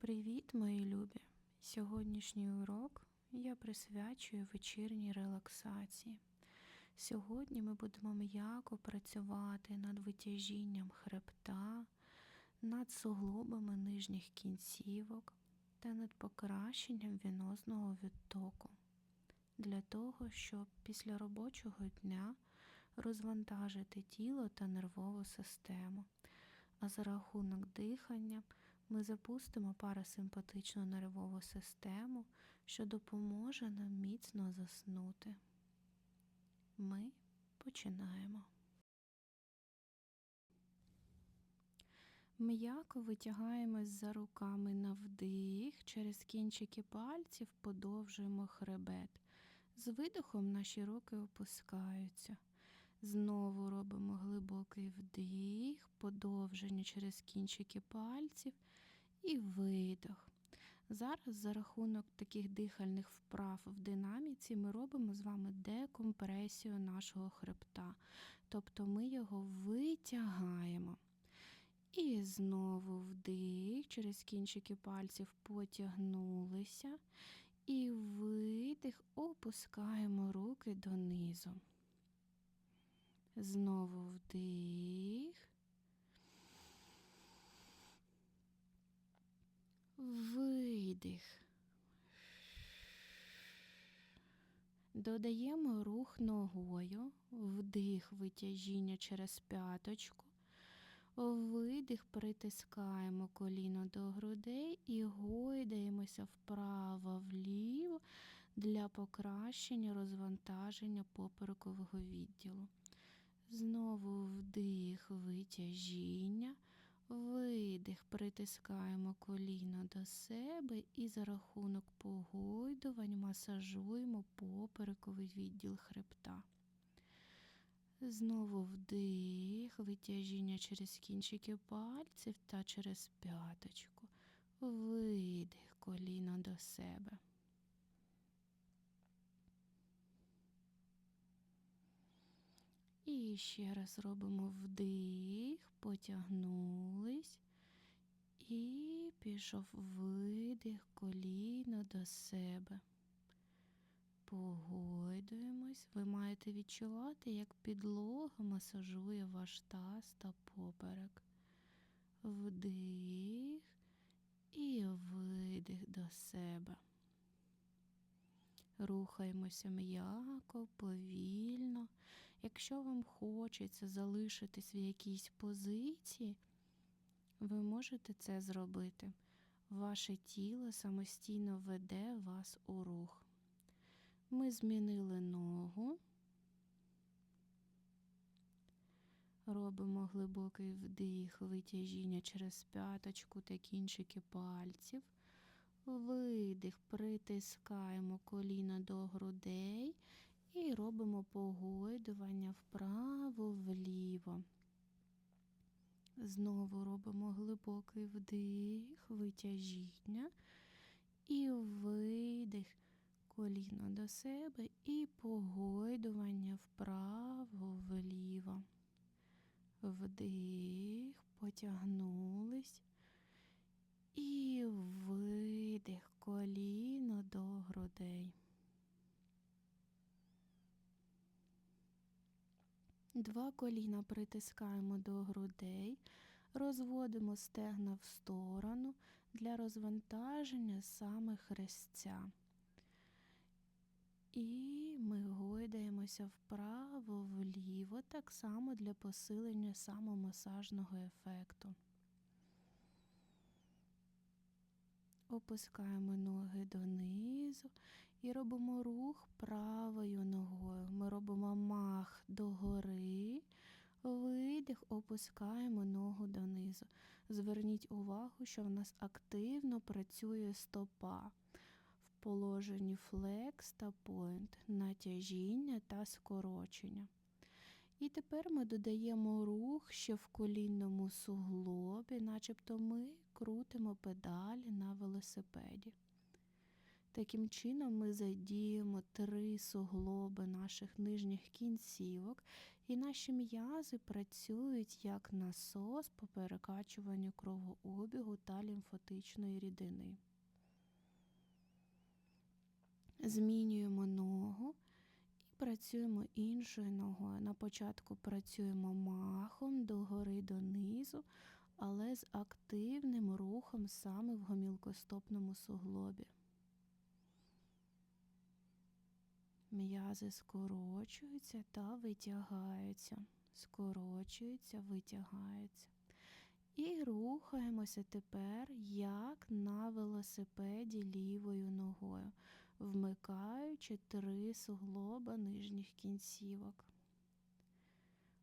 Привіт, мої любі! Сьогоднішній урок я присвячую вечірній релаксації. Сьогодні ми будемо м'яко працювати над витяжінням хребта, над суглобами нижніх кінцівок та над покращенням венозного відтоку. Для того, щоб після робочого дня розвантажити тіло та нервову систему. А за рахунок дихання ми запустимо парасимпатичну нервову систему, що допоможе нам міцно заснути. Ми починаємо. М'яко витягаємось за руками на вдих, через кінчики пальців подовжуємо хребет. З видихом наші руки опускаються. Знову робимо глибокий вдих, подовження через кінчики пальців і видох. Зараз за рахунок таких дихальних вправ в динаміці ми робимо з вами декомпресію нашого хребта. Тобто ми його витягаємо. І знову вдих, через кінчики пальців потягнулися. І видих, опускаємо руки донизу. Знову вдих. Видих. Додаємо рух ногою, вдих витяжіння через п'яточку, видих притискаємо коліно до грудей і гойдаємося вправо-вліво для покращення розвантаження поперекового відділу. Знову вдих, витяжіння, видих, притискаємо коліно до себе і за рахунок погойдувань масажуємо поперековий відділ хребта. Знову вдих, витяжіння через кінчики пальців та через п'яточку. Видих коліно до себе. І ще раз робимо вдих, потягнулись. І пішов видих коліно до себе. Погойдуємось. Ви маєте відчувати, як підлога масажує ваш таз та поперек. Вдих і видих до себе. Рухаємося м'яко, повільно. Якщо вам хочеться залишитись в якійсь позиції, ви можете це зробити. Ваше тіло самостійно веде вас у рух. Ми змінили ногу, робимо глибокий вдих, витяжіння через п'яточку та кінчики пальців. Видих, притискаємо коліна до грудей і робимо погойдування вправо-вліво. Знову робимо глибокий вдих, витяжіння і видих коліно до себе і погойдування вправо-вліво. Вдих, потягнулись. І видих коліно до грудей. Два коліна притискаємо до грудей, розводимо стегна в сторону для розвантаження саме хрестця. І ми гойдаємося вправо-вліво, так само для посилення самомасажного ефекту. Опускаємо ноги донизу і робимо рух правою ногою. Ми робимо мах догори, видих, опускаємо ногу донизу. Зверніть увагу, що в нас активно працює стопа в положенні флекс та point, натяжіння та скорочення. І тепер ми додаємо рух ще в колінному суглобі, начебто ми крутимо педалі на велосипеді. Таким чином ми задіємо три суглоби наших нижніх кінцівок, і наші м'язи працюють як насос по перекачуванню кровообігу та лімфатичної рідини. Змінюємо ногу і працюємо іншою ногою. На початку працюємо махом догори донизу, але з активним рухом саме в гомілкостопному суглобі. М'язи скорочуються та витягаються, скорочуються, витягаються. І рухаємося тепер як на велосипеді лівою ногою, вмикаючи три суглоба нижніх кінцівок.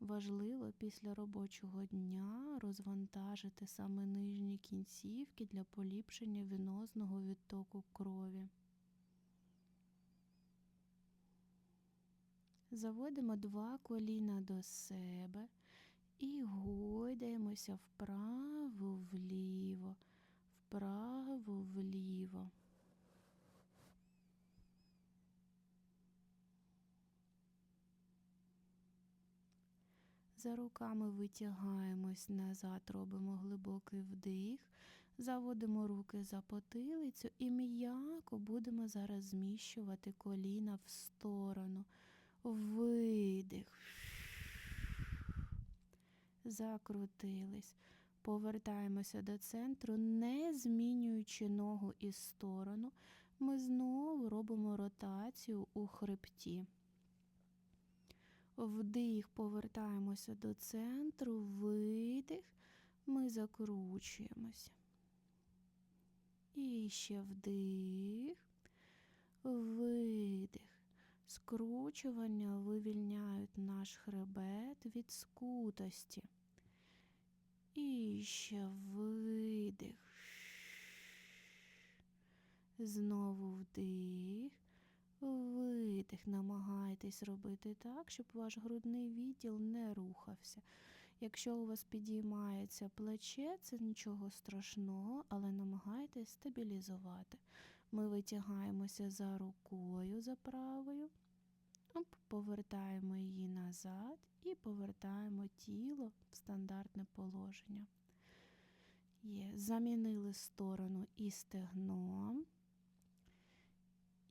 Важливо після робочого дня розвантажити саме нижні кінцівки для поліпшення венозного відтоку крові. Заводимо два коліна до себе і гойдаємося вправо вліво, За руками витягаємось назад, робимо глибокий вдих, заводимо руки за потилицю і м'яко будемо зараз зміщувати коліна в сторону. Видих. Закрутились. Повертаємося до центру, не змінюючи ногу із сторону. Ми знову робимо ротацію у хребті. Вдих, повертаємося до центру, видих, ми закручуємося. І ще вдих, видих. Скручування вивільняють наш хребет від скутості. І ще видих. Знову вдих, видих. Намагайтесь робити так, щоб ваш грудний відділ не рухався. Якщо у вас підіймається плече, це нічого страшного, але намагайтесь стабілізувати. Ми витягаємося за рукою за правою, Оп, повертаємо її назад і повертаємо тіло в стандартне положення. Є. Замінили сторону і стегном.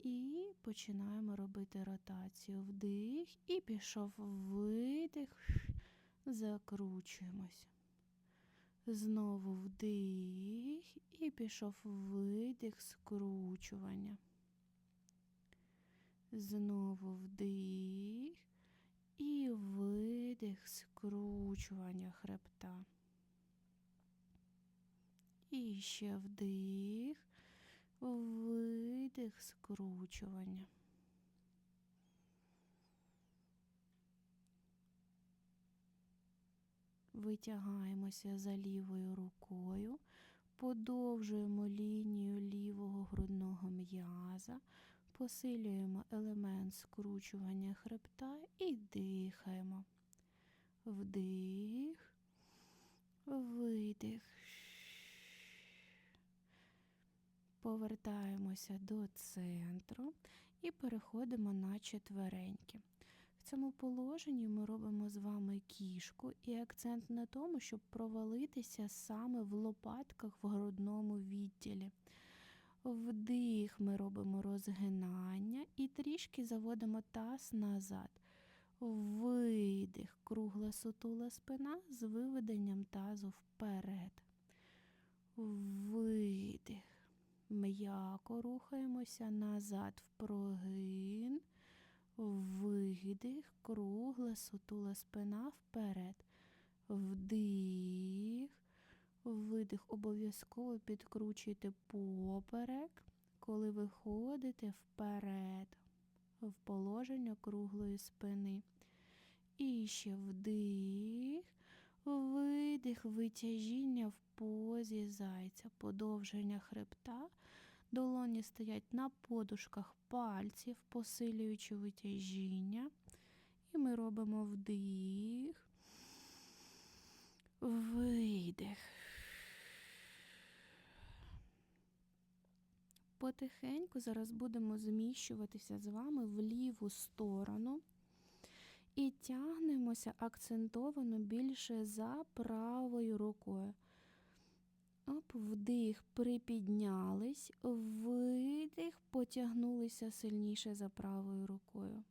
І починаємо робити ротацію. Вдих і пішов видих, закручуємося. Знову вдих і пішов видих, скручування. Знову вдих і видих, скручування хребта. І ще вдих, видих, скручування. Витягаємося за лівою рукою, подовжуємо лінію лівого грудного м'яза, посилюємо елемент скручування хребта і дихаємо. Вдих, видих. Повертаємося до центру і переходимо на четвереньки. В цьому положенні ми робимо з вами кішку і акцент на тому, щоб провалитися саме в лопатках в грудному відділі. Вдих ми робимо розгинання і трішки заводимо таз назад. Видих, кругла сутула спина з виведенням тазу вперед. Видих. М'яко рухаємося назад в прогин. Видих, кругла, сутула спина вперед. Вдих, видих. Обов'язково підкручуйте поперек, коли виходите вперед, в положення круглої спини. І ще вдих, видих, витяжіння в позі зайця, подовження хребта. Долоні стоять на подушках пальців, посилюючи витяжіння. І ми робимо вдих, видих. Потихеньку зараз будемо зміщуватися з вами в ліву сторону і тягнемося акцентовано більше за правою рукою. Оп, вдих, припіднялись, видих, потягнулися сильніше за правою рукою.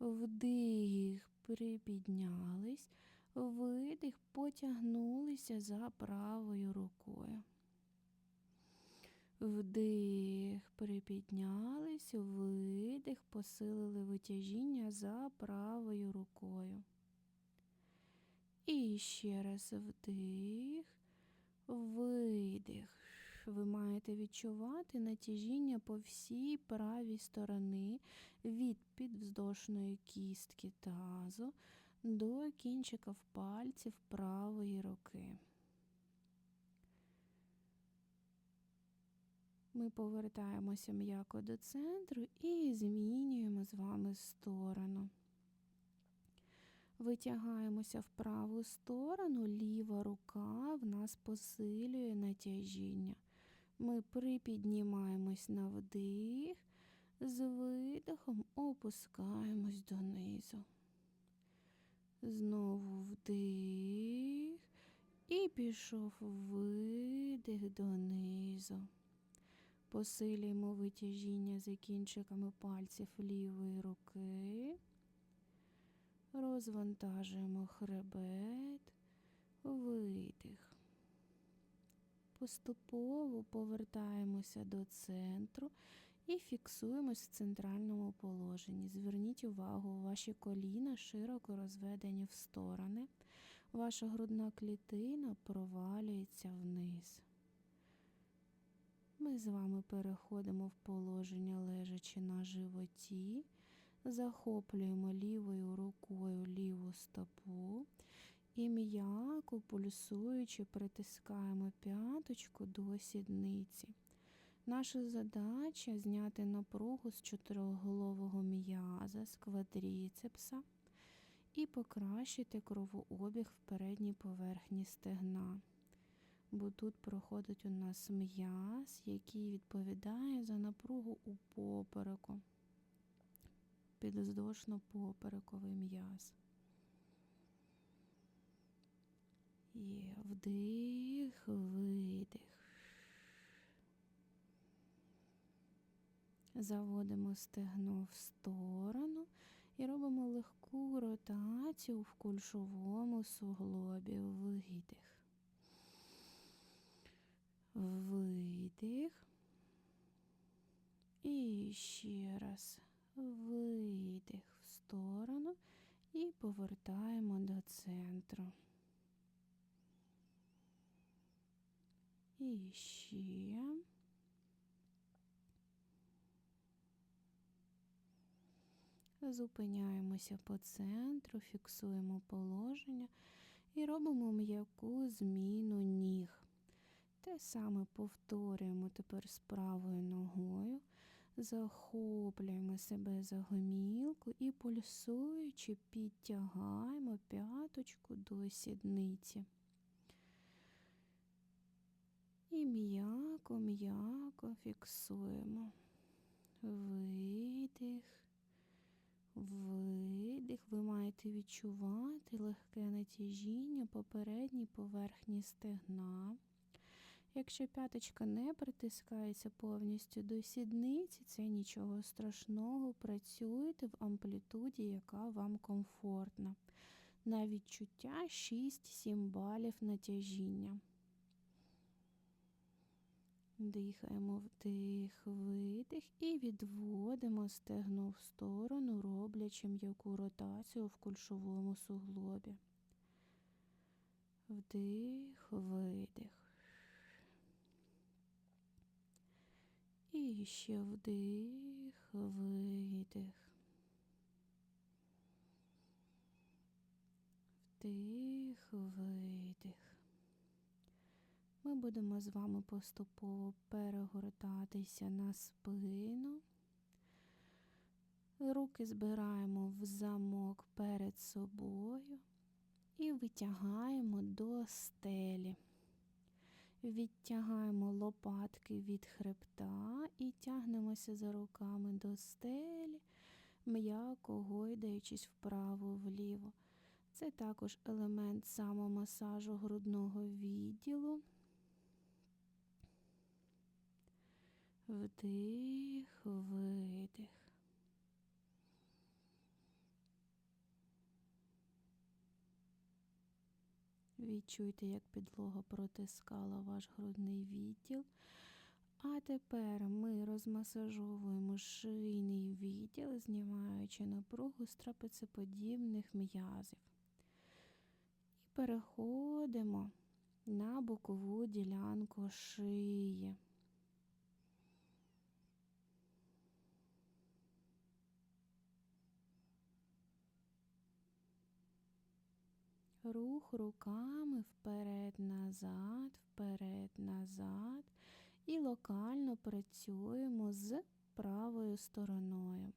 Вдих, припіднялись, видих, потягнулися за правою рукою. Вдих, припіднялись, видих, посилили витяжіння за правою рукою. І ще раз вдих, видих. Ви маєте відчувати натяжіння по всій правій стороні від підвздошної кістки тазу до кінчиків пальців правої руки. Ми повертаємося м'яко до центру і змінюємо з вами сторону. Витягаємося в праву сторону, ліва рука в нас посилює натяжіння. Ми припіднімаємось на вдих, з видихом опускаємось донизу. Знову вдих і пішов видих донизу. Посилюємо витяжіння за кінчиками пальців лівої руки. Розвантажуємо хребет, видих. Поступово повертаємося до центру і фіксуємось в центральному положенні. Зверніть увагу, ваші коліна широко розведені в сторони. Ваша грудна клітина провалюється вниз. Ми з вами переходимо в положення лежачи на животі, захоплюємо лівою рукою ліву стопу і м'яко пульсуючи притискаємо п'яточку до сідниці. Наша задача зняти напругу з чотириголового м'яза, з квадріцепса і покращити кровообіг в передній поверхні стегна бо тут проходить у нас м'яз, який відповідає за напругу у попереку, підвздошно-поперековий м'яз. Є вдих, видих. Заводимо стегно в сторону і робимо легку ротацію в кульшовому суглобі видих. І ще раз видих в сторону і повертаємо до центру. І ще. Зупиняємося по центру, фіксуємо положення і робимо м'яку зміну ніг. Те саме повторюємо тепер з правою ногою, захоплюємо себе за гомілку і пульсуючи, підтягаємо п'яточку до сідниці. І м'яко, м'яко фіксуємо. Видих, видих. Ви маєте відчувати легке натяжіння попередній поверхні стегна. Якщо п'яточка не притискається повністю до сідниці, це нічого страшного. Працюйте в амплітуді, яка вам комфортна. На відчуття 6-7 балів натяжіння. Дихаємо вдих, видих і відводимо стегно в сторону, роблячи м'яку ротацію в кульшовому суглобі. Вдих, видих. І ще вдих, видих. Вдих, видих. Ми будемо з вами поступово перегортатися на спину. Руки збираємо в замок перед собою і витягаємо до стелі. Відтягаємо лопатки від хребта і тягнемося за руками до стелі, м'яко гойдаючись вправо-вліво. Це також елемент самомасажу грудного відділу. Вдих, видих. Відчуйте, як підлога протискала ваш грудний відділ. А тепер ми розмасажовуємо шийний відділ, знімаючи напругу з трапецеподібних м'язів. І переходимо на бокову ділянку шиї. Рух руками вперед-назад, вперед-назад. І локально працюємо з правою стороною.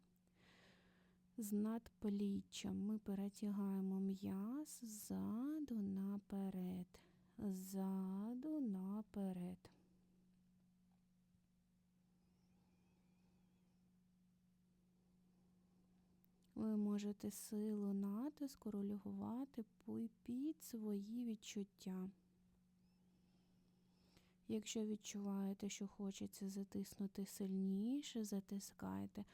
З надпліччям ми перетягаємо м'яз ззаду наперед, ззаду наперед. Ви можете силу натиску регулювати під свої відчуття. Якщо відчуваєте, що хочеться затиснути сильніше, затискайте.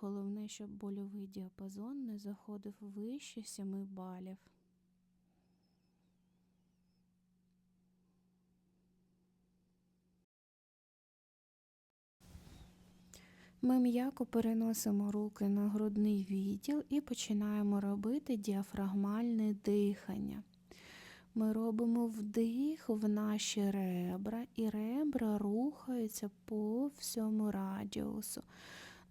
Головне, щоб больовий діапазон не заходив вище 7 балів. Ми м'яко переносимо руки на грудний відділ і починаємо робити діафрагмальне дихання. Ми робимо вдих в наші ребра, і ребра рухаються по всьому радіусу.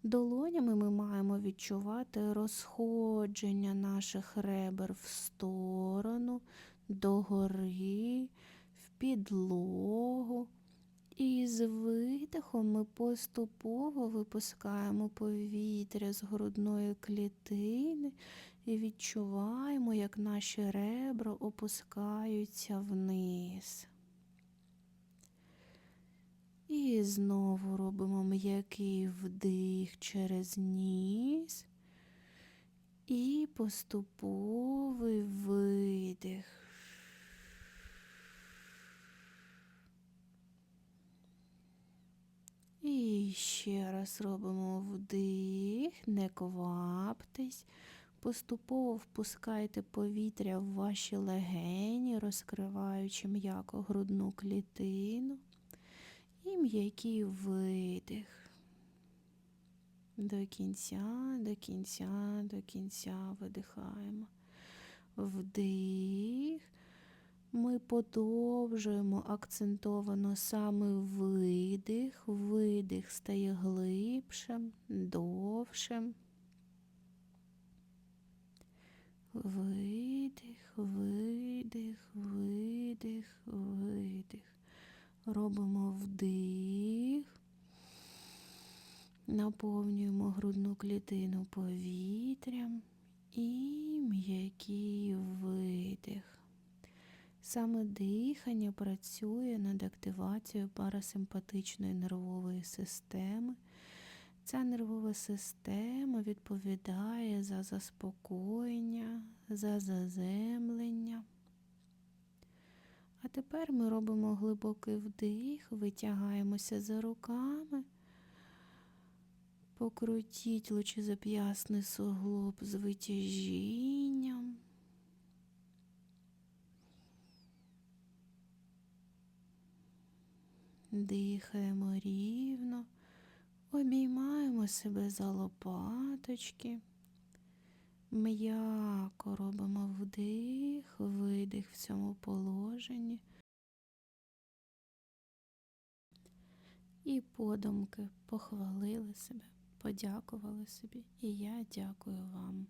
Долонями ми маємо відчувати розходження наших ребер в сторону, догори, в підлогу. І з видихом ми поступово випускаємо повітря з грудної клітини і відчуваємо, як наші ребра опускаються вниз. І знову робимо м'який вдих через ніс і поступовий видих. І ще раз робимо вдих, не кваптесь. Поступово впускайте повітря в ваші легені, розкриваючи м'яко грудну клітину. І м'який видих. До кінця, до кінця, до кінця видихаємо. Вдих. Ми подовжуємо акцентовано саме видих. Видих стає глибшим, довшим. Видих, видих, видих, видих. Робимо вдих. Наповнюємо грудну клітину повітрям і м'який видих. Саме дихання працює над активацією парасимпатичної нервової системи. Ця нервова система відповідає за заспокоєння, за заземлення. А тепер ми робимо глибокий вдих, витягаємося за руками, покрутіть лучезап'ясний суглоб з витяжінням. Дихаємо рівно, обіймаємо себе за лопаточки, м'яко робимо вдих, видих в цьому положенні. І подумки похвалили себе, подякували собі, і я дякую вам.